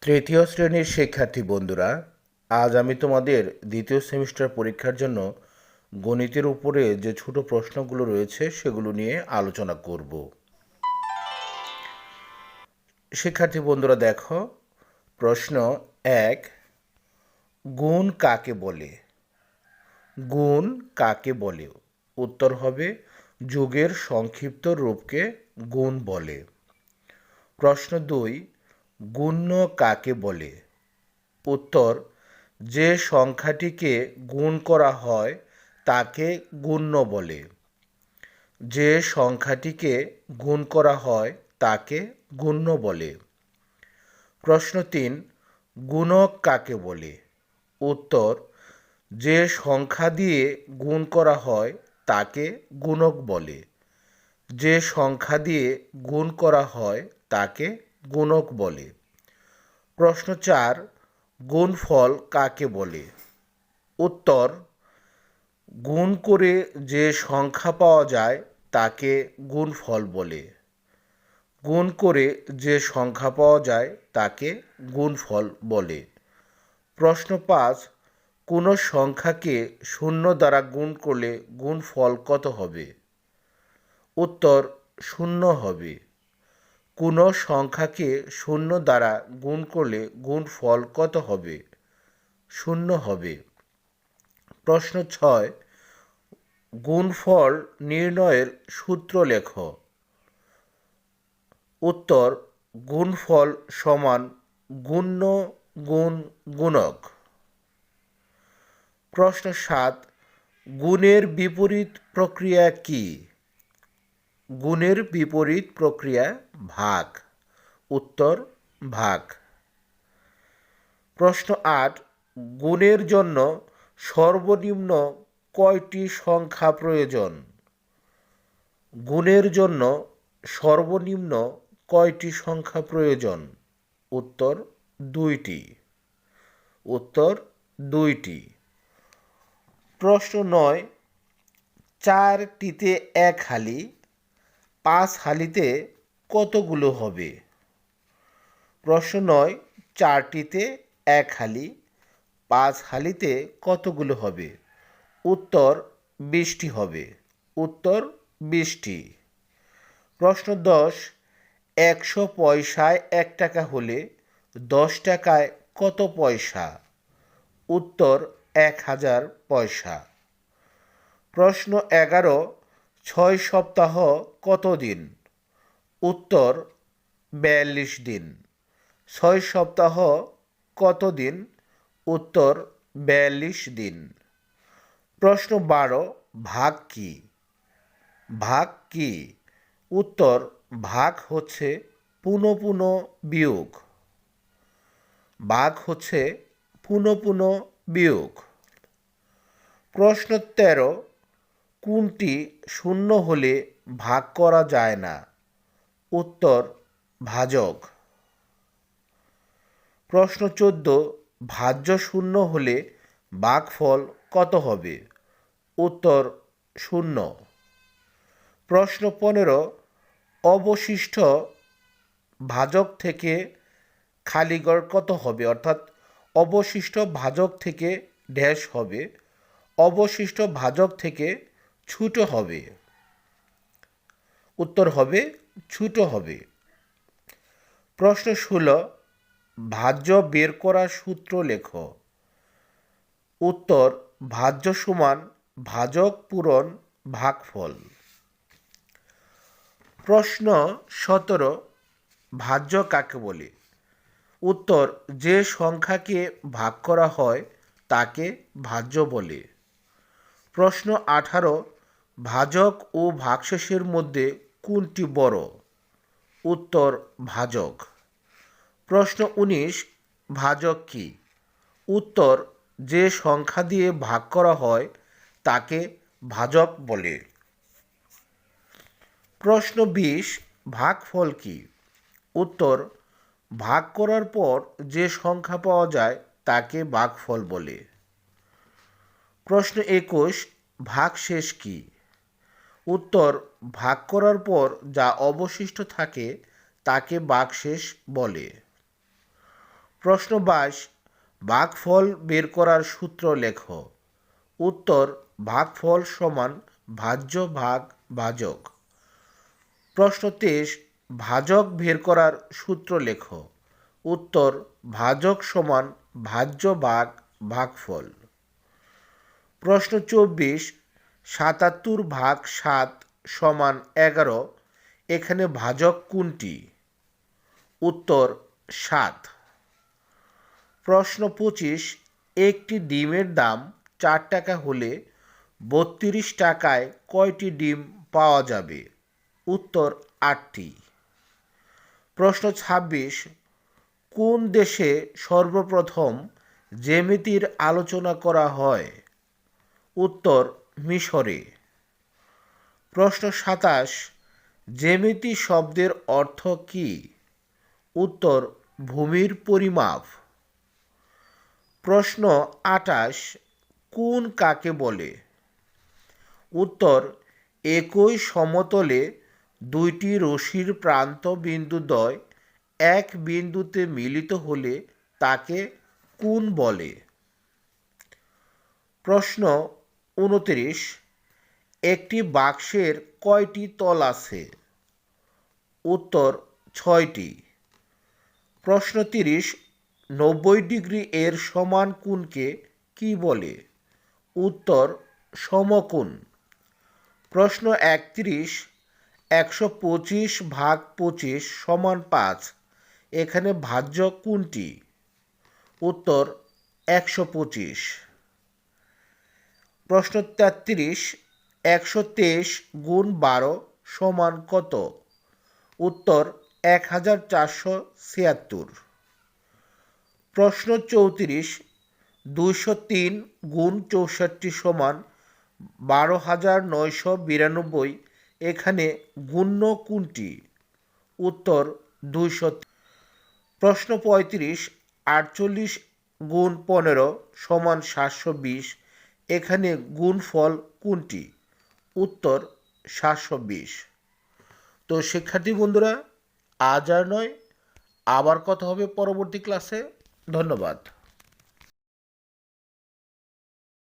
তৃতীয় শ্রেণির শিক্ষার্থী বন্ধুরা, আজ আমি তোমাদের দ্বিতীয় সেমিস্টার পরীক্ষার জন্য গণিতের উপরে যে ছোট প্রশ্নগুলো রয়েছে সেগুলো নিয়ে আলোচনা করব। শিক্ষার্থী বন্ধুরা, দেখো, প্রশ্ন এক, গুণ কাকে বলে? গুণ কাকে বলে? উত্তর হবে, যুগের সংক্ষিপ্ত রূপকে গুণ বলে। প্রশ্ন দুই গুণ্য কাকে বলে? উত্তর, যে সংখ্যাটিকে গুণ করা হয় তাকে গুণ্য বলে। যে সংখ্যাটিকে গুণ করা হয় তাকে গুণ্য বলে। প্রশ্ন তিন, গুণক কাকে বলে? উত্তর, যে সংখ্যা দিয়ে গুণ করা হয় তাকে গুণক বলে। যে সংখ্যা দিয়ে গুণ করা হয় তাকে গুণক বলে। প্রশ্ন চার, গুণফল কাকে বলে? উত্তর, গুণ করে যে সংখ্যা পাওয়া যায় তাকে গুণফল বলে। গুণ করে যে সংখ্যা পাওয়া যায় তাকে গুণফল বলে। প্রশ্ন পাঁচ, কোনো সংখ্যাকে শূন্য দ্বারা গুণ করলে গুণফল কত হবে? উত্তর, শূন্য হবে। কোনো সংখ্যাকে শূন্য দ্বারা গুণ করলে গুণফল কত হবে? শূন্য হবে। প্রশ্ন ছয় গুণফল নির্ণয়ের সূত্র লেখ। উত্তর গুণফল সমান গুণ্য গুণ গুণক। প্রশ্ন সাত, গুণের বিপরীত প্রক্রিয়া কী? গুণের বিপরীত প্রক্রিয়া ভাগ। উত্তর, ভাগ। প্রশ্ন আট, গুণের জন্য সর্বনিম্ন কয়টি সংখ্যা প্রয়োজন? গুণের জন্য সর্বনিম্ন কয়টি সংখ্যা প্রয়োজন? উত্তর, দুইটি। উত্তর, দুইটি। প্রশ্ন নয়, চারটিতে এক হালি পাঁচ হালিতে কতগুলো হবে? প্রশ্ন নয়, চারটিতে এক হালি, পাঁচ হালিতে কতগুলো হবে? উত্তর, বিশটি হবে। উত্তর, বিশটি। প্রশ্ন দশ, একশো পয়সায় এক টাকা হলে দশ টাকায় কত পয়সা? উত্তর, এক হাজার পয়সা। প্রশ্ন এগারো ছয় সপ্তাহ কত দিন উত্তর, বিয়াল্লিশ দিন। ছয় সপ্তাহ কত দিন উত্তর, বিয়াল্লিশ দিন। প্রশ্ন বারো, ভাগ কি? ভাগ কি? উত্তর, ভাগ হচ্ছে পুনঃ পুনঃ বিয়োগ। ভাগ হচ্ছে পুনঃ পুনঃ বিয়োগ। প্রশ্ন তেরো কোনটি শূন্য হলে ভাগ করা যায় না? উত্তর, ভাজক। প্রশ্ন চোদ্দ, ভাজ্য শূন্য হলে ভাগফল কত হবে? উত্তর, শূন্য। প্রশ্ন পনেরো, অবশিষ্ট ভাজক থেকে খালিগড় কত হবে? অর্থাৎ অবশিষ্ট ভাজক থেকে ড্যাশ হবে। অবশিষ্ট ভাজক থেকে ছুটো হবে। উত্তর হবে, ছুটো হবে। প্রশ্ন ষোলো, ভাজ্য বের করার সূত্র লেখ। উত্তর, ভাজ্য সমান ভাজক পূরণ ভাগফল। প্রশ্ন সতেরো, ভাজ্য কাকে বলে? উত্তর, যে সংখ্যাকে ভাগ করা হয় তাকে ভাজ্য বলে। প্রশ্ন আঠারো ভাজক ও ভাগশেষের মধ্যে কোনটি বড়? উত্তর, ভাজক। প্রশ্ন উনিশ, ভাজক কি? উত্তর, যে সংখ্যা দিয়ে ভাগ করা হয় তাকে ভাজক বলে। প্রশ্ন বিশ, ভাগফল কি? উত্তর, ভাগ করার পর যে সংখ্যা পাওয়া যায় তাকে ভাগফল বলে। প্রশ্ন একুশ, ভাগশেষ কি? উত্তর ভাগ করার পর যা অবশিষ্ট থাকে তাকে ভাগশেষ বলে। প্রশ্ন বাইশ ভাগফল বের করার সূত্র লেখ। উত্তর ভাগফল সমান ভাজ্য ভাগ ভাজক। প্রশ্ন তেইশ, ভাজক বের করার সূত্র লেখ। উত্তর, ভাজক সমান ভাজ্য ভাগ ভাগফল। প্রশ্ন চব্বিশ সাতাত্তর ভাগ সাত সমান এগারো, এখানে ভাজক কোনটি? উত্তর সাত। প্রশ্ন পঁচিশ, একটি ডিমের দাম চার টাকা হলে বত্রিশ টাকায় কয়টি ডিম পাওয়া যাবে? উত্তর আটটি। প্রশ্ন ছাব্বিশ, কোন দেশে সর্বপ্রথম জ্যামিতির আলোচনা করা হয়? উত্তর মিশরে। প্রশ্ন সাতাশ, জ্যামিতি শব্দের অর্থ কী? উত্তর, ভূমির পরিমাপ। প্রশ্ন আটাশ, কোন কাকে বলে? উত্তর, একই সমতলে দুইটি রশির প্রান্ত বিন্দুদ্বয় এক বিন্দুতে মিলিত হলে তাকে কোন বলে? প্রশ্ন উনত্রিশ, একটি বাক্সের কয়টি তল আছে? উত্তর, ছয়টি। প্রশ্ন তিরিশ, নব্বই ডিগ্রি এর সমান কোণকে কি বলে? উত্তর, সমকোণ। প্রশ্ন একত্রিশ, একশো পঁচিশ ভাগ পঁচিশ সমান পাঁচ, এখানে ভাজ্য কোনটি উত্তর, একশো পঁচিশ। প্রশ্ন তেত্রিশ, একশো তেইশ গুণ বারো সমান কত? উত্তর এক হাজার চারশো ছিয়াত্তর। প্রশ্ন চৌত্রিশ, দুইশো তিন গুণ চৌষট্টি সমান বারো হাজার নয়শো বিরানব্বই, এখানে গুণ্য কোনটি? উত্তর, দুইশো প্রশ্ন পঁয়ত্রিশ, আটচল্লিশ গুণ পনেরো সমান সাতশো বিশ এখানে গুণফল কোনটি? উত্তর সাতশো বিশ। তো শিক্ষার্থী বন্ধুরা, আজ আর নয়, আবার কথা হবে পরবর্তী ক্লাসে ধন্যবাদ।